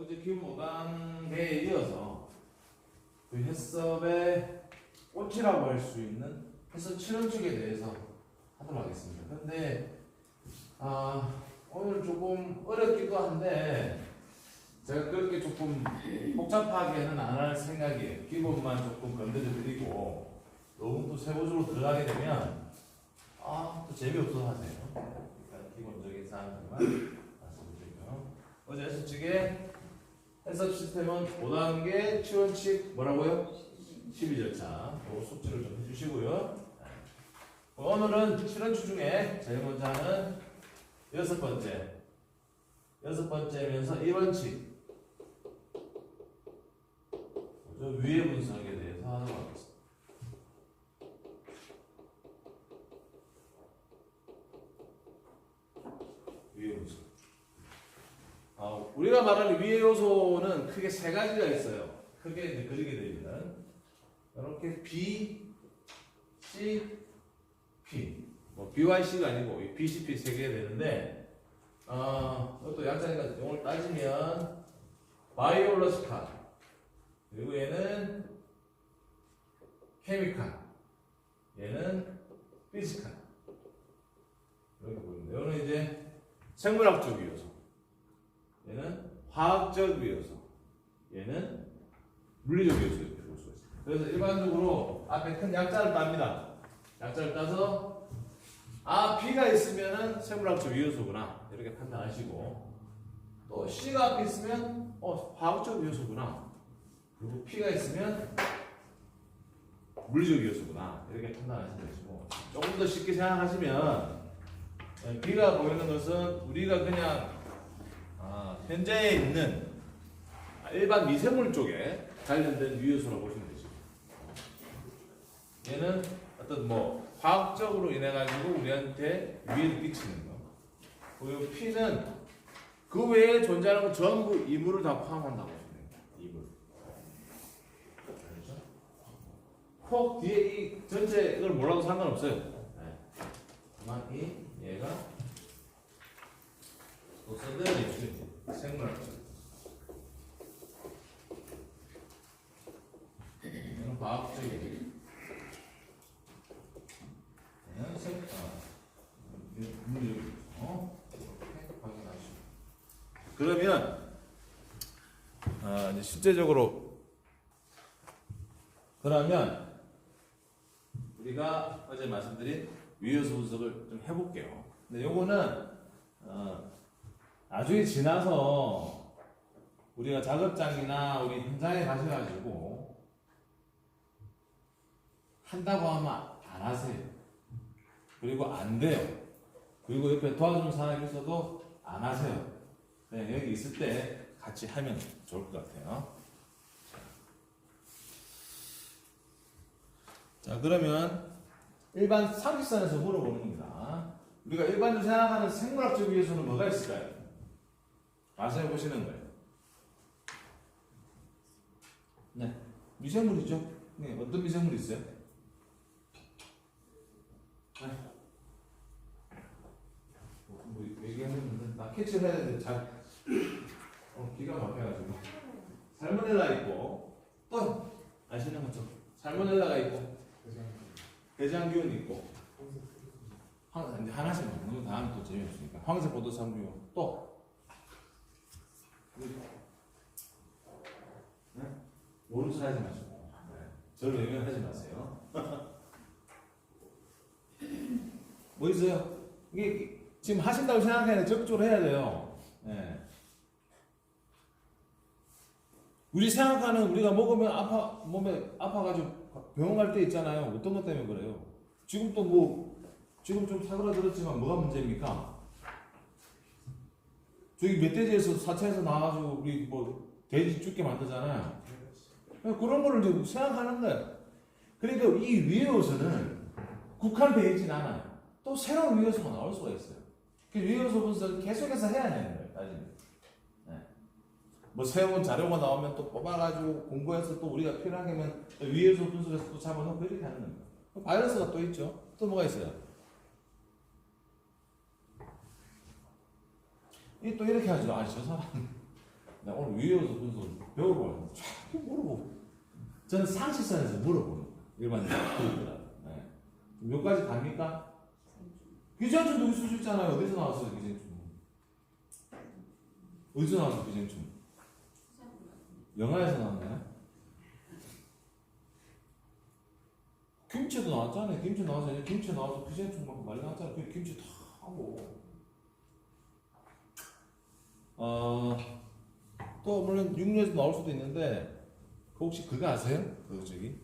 번째 기본 5단계에 이어서 그 해썹의 꽃이라고 할 수 있는 해썹 출연축에 대해서 하도록 하겠습니다. 근데 아, 오늘 조금 어렵기도 한데 제가 그렇게 조금 복잡하게는 안 할 생각이에요. 기본만 조금 건드려 드리고 너무 또 세부적으로 들어가게 되면 아, 또 재미없어 하세요. 일단 기본적인 사항들만 말씀드리고요. 어제 해석 측에 해석 시스템은 5단계 치원칙 뭐라고요? 12절차. 그 숙지를 좀 해주시고요. 오늘은 실현추 중에 제일 먼저 하는 여섯 번째. 여섯 번째면서 1원칙. 그죠? 위의 분석에 대해서 하도록 하겠습니다. 위의 분석. 아, 우리가 말하는 위의 요소는 크게 세 가지가 있어요. 크게 이제 그리게 되면 이렇게 B, C, P. 뭐 BYC가 아니고 이 BCP 세 개가 되는데 어, 이것도 약자니까 용어를 따지면 바이올러스칼 그리고 얘는 케미칼 얘는 피지칼 이렇게 보입니다. 이거는 이제 생물학적 얘는 화학적 위요소 얘는 물리적 이렇게 볼 수가 있습니다. 그래서 일반적으로 앞에 큰 약자를 땁니다. 약자를 따서 아 B가 있으면은 생물학적 위요소구나 이렇게 판단하시고 또 C가 앞에 있으면 어 화학적 위요소구나 그리고 P가 있으면 물리적 위요소구나 이렇게 판단하시면 되시고 조금 더 쉽게 생각하시면 예, B가 보이는 것은 우리가 그냥 아, 현재에 있는 일반 미생물 쪽에 관련된 위요소라고 보시면 되죠. 얘는 어떤 뭐 화학적으로 인해 가지고 우리한테 위해를 끼치는 거. 그리고 P는 그 외에 존재하는 건 전부 이물을 다 포함한다고 보시면 됩니다. 이물. 혹 뒤에 이 전체 이걸 몰라도 상관없어요. 네. 다만 이 얘가 또 써드는 예술이지. 생물학적. 이건 과학적인. 얘는 생, 아, 물리적. 어? 이렇게 확인하시고. 그러면 아, 이제 실제적으로 그러면 우리가 어제 말씀드린 위효소 분석을 좀 해볼게요. 근데 요거는 어, 나중에 지나서 우리가 작업장이나 우리 현장에 가셔가지고 한다고 하면 안 하세요. 그리고 안 돼요. 그리고 옆에 도와주는 사람이 있어도 안 하세요. 네, 여기 있을 때 같이 하면 좋을 것 같아요. 자, 그러면 일반 상식선에서 물어보는 겁니다. 우리가 일반적으로 생각하는 생물학적 위해서는 뭐가 있을까요? 와서 해보시는 거예요. 네, 미생물이죠. 네, 어떤 미생물이 있어요? 네. 뭐 얘기했는데 나 캐치를 해야 되는데 잘 어, 기가 막혀가지고. 살모넬라 있고. 또 아시는 것처럼 살모넬라가 있고. 대장균 있고. 한, 이제 하나씩 먹는 거 다음 또 재미없으니까. 황색 포도상류. 또. 네? 모른 척 하지 마시고. 네. 저를 외면하지 마세요. 뭐 있어요? 이게 지금 하신다고 생각하는데 적극적으로 해야 돼요. 네. 우리 생각하는 우리가 먹으면 아파 몸에 아파가지고 병원 갈 때 있잖아요. 어떤 것 때문에 그래요? 지금 또 뭐 지금 좀 사그라들었지만 뭐가 문제입니까? 저기 멧돼지에서 사체에서 나와가지고 우리 뭐 돼지 죽게 만들잖아요. 그런 거를 좀 생각하는 거예요. 그러니까 이 위해요소는 국한되어 있진 않아요. 또 새로운 위해요소가 나올 수가 있어요. 그 위해요소 분석을 계속해서 해야 되는 거예요. 따지면. 뭐 새로운 자료가 나오면 또 뽑아가지고 공부해서 또 우리가 필요하면 위에서 분석해서 또 잡아놓고 이렇게 하는 겁니다. 바이러스가 또 있죠. 또 뭐가 있어요? 이 또 이렇게 하죠. 아니 저 사람 나 오늘 위에서 그래서 배우러 왔는데 자꾸 물어보고 저는 상식선에서 물어보는 거예요. 일반인 교육보다. 네. 몇 가지 답니까? 기생충도 있을 수 있잖아요. 어디서 나왔어요 기생충? 어디서 나왔어 기생충? 영화에서 나왔나요? 김치도 나왔잖아요. 김치 나와서 이제 김치 나와서 막 많이 나왔잖아요. 그 김치 다 하고. 어, 또 물론 육류에서 나올 수도 있는데 그 혹시 그거 아세요? 그 저기